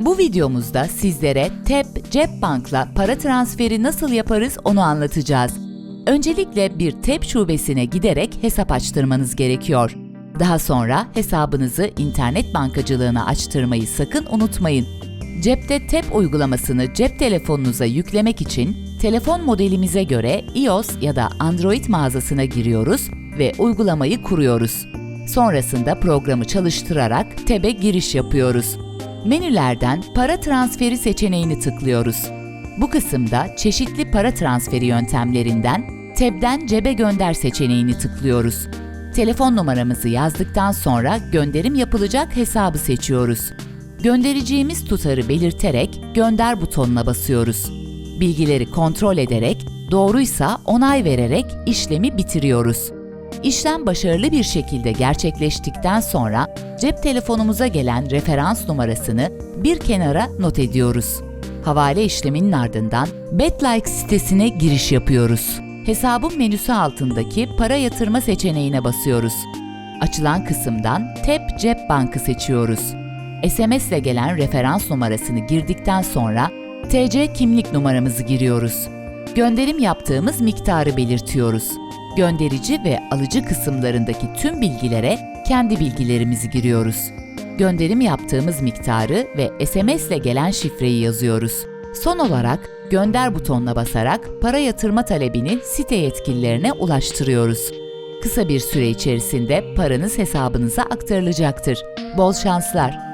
Bu videomuzda sizlere TEP Cep Bank'la para transferi nasıl yaparız onu anlatacağız. Öncelikle bir TEP şubesine giderek hesap açtırmanız gerekiyor. Daha sonra hesabınızı internet bankacılığına açtırmayı sakın unutmayın. Cepte TEP uygulamasını cep telefonunuza yüklemek için telefon modelimize göre iOS ya da Android mağazasına giriyoruz ve uygulamayı kuruyoruz. Sonrasında programı çalıştırarak TEB'e giriş yapıyoruz. Menülerden para transferi seçeneğini tıklıyoruz. Bu kısımda çeşitli para transferi yöntemlerinden TEB'den cebe gönder seçeneğini tıklıyoruz. Telefon numaramızı yazdıktan sonra gönderim yapılacak hesabı seçiyoruz. Göndereceğimiz tutarı belirterek gönder butonuna basıyoruz. Bilgileri kontrol ederek doğruysa onay vererek işlemi bitiriyoruz. İşlem başarılı bir şekilde gerçekleştikten sonra cep telefonumuza gelen referans numarasını bir kenara not ediyoruz. Havale işleminin ardından BetLike sitesine giriş yapıyoruz. Hesabın menüsü altındaki para yatırma seçeneğine basıyoruz. Açılan kısımdan TEP Cep Bankı seçiyoruz. SMS ile gelen referans numarasını girdikten sonra TC kimlik numaramızı giriyoruz. Gönderim yaptığımız miktarı belirtiyoruz. Gönderici ve alıcı kısımlarındaki tüm bilgilere kendi bilgilerimizi giriyoruz. Gönderim yaptığımız miktarı ve SMS ile gelen şifreyi yazıyoruz. Son olarak gönder butonuna basarak para yatırma talebini site yetkililerine ulaştırıyoruz. Kısa bir süre içerisinde paranız hesabınıza aktarılacaktır. Bol şanslar.